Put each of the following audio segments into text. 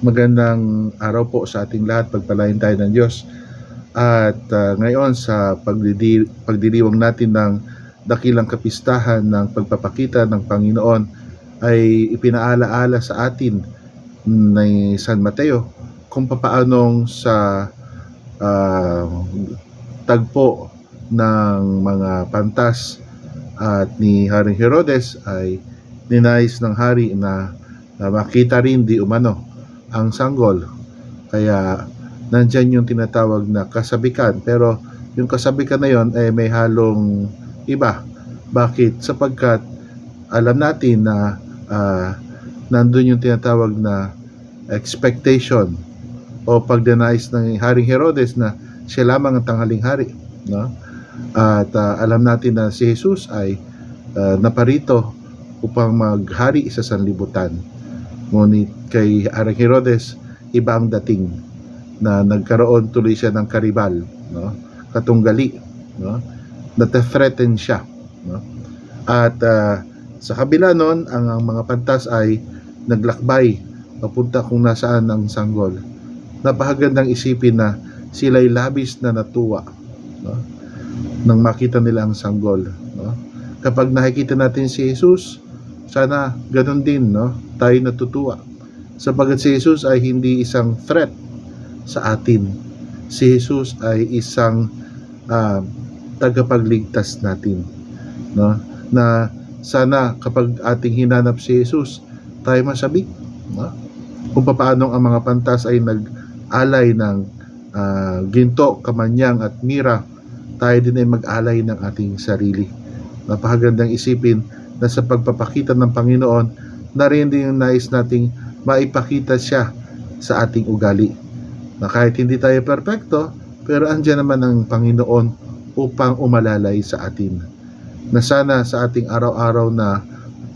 Magandang araw po sa ating lahat. Pagpalain tayo ng Diyos. At ah, ngayon sa pagdidi, pagdiriwang natin ng dakilang kapistahan ng pagpapakita ng Panginoon ay ipinaalaala sa atin ni San Mateo kung papaanong sa ah, tagpo ng mga pantas at ni Haring Herodes ay ninais ng hari na, na makita rin di umano ang sanggol. Kaya nandyan yung tinatawag na kasabikan. Pero yung kasabikan na yon ay may halong iba. Bakit? Sapagkat alam natin na ah, nandun yung tinatawag na expectation o pagdenais ng Haring Herodes na siya lamang ang tanghaling hari. No? At ah, alam natin na si Jesus ay ah, naparito upang maghari sa sanlibutan. Ngunit kay Haring Herodes, iba dating na nagkaroon tuloy siya ng karibal, no? katunggali, no? nata-threaten siya. No? At ah, sa kabila nun, ang, ang mga pantas ay naglakbay papunta kung nasaan ang sanggol. Napakagandang isipin na sila'y labis na natuwa no? nang makita nila ang sanggol. No? Kapag nakikita natin si Jesus, sana ganun din no? tayo natutuwa. Sapagat si Jesus ay hindi isang threat sa atin. Si Jesus ay isang ah, tagapagligtas natin. No? Na sana kapag ating hinanap si Jesus, tayo masabi. No? Kung paano ang mga pantas ay nag-alay ng ah, ginto, kamanyang at mira, tayo din ay mag-alay ng ating sarili. Napakagandang isipin na sa pagpapakita ng Panginoon, na rin din yung nais nating maipakita siya sa ating ugali. Na kahit hindi tayo perpekto, pero andyan naman ang Panginoon upang umalalay sa atin. Na sana sa ating araw-araw na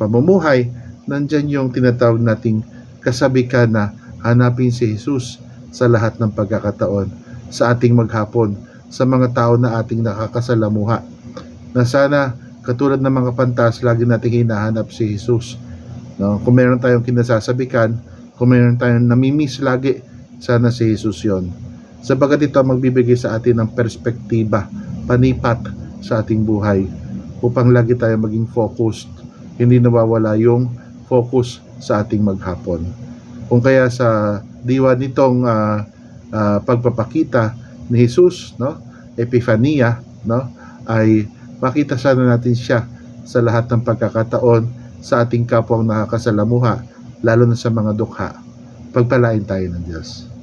pamumuhay, nandyan yung tinatawag nating kasabikan na hanapin si Jesus sa lahat ng pagkakataon, sa ating maghapon, sa mga tao na ating nakakasalamuha. Na sana, katulad ng mga pantas, lagi nating hinahanap si Jesus. No? Kung meron tayong kinasasabikan, kung meron tayong namimiss lagi, sana si Jesus yon. Sabagat ito magbibigay sa atin ng perspektiba, panipat sa ating buhay upang lagi tayo maging focused, hindi nawawala yung focus sa ating maghapon. Kung kaya sa diwa nitong ah, ah, pagpapakita ni Jesus, no, Epifania, no, ay makita sana natin siya sa lahat ng pagkakataon sa ating kapwang nakakasalamuha, lalo na sa mga dukha. Pagpalain tayo ng Diyos.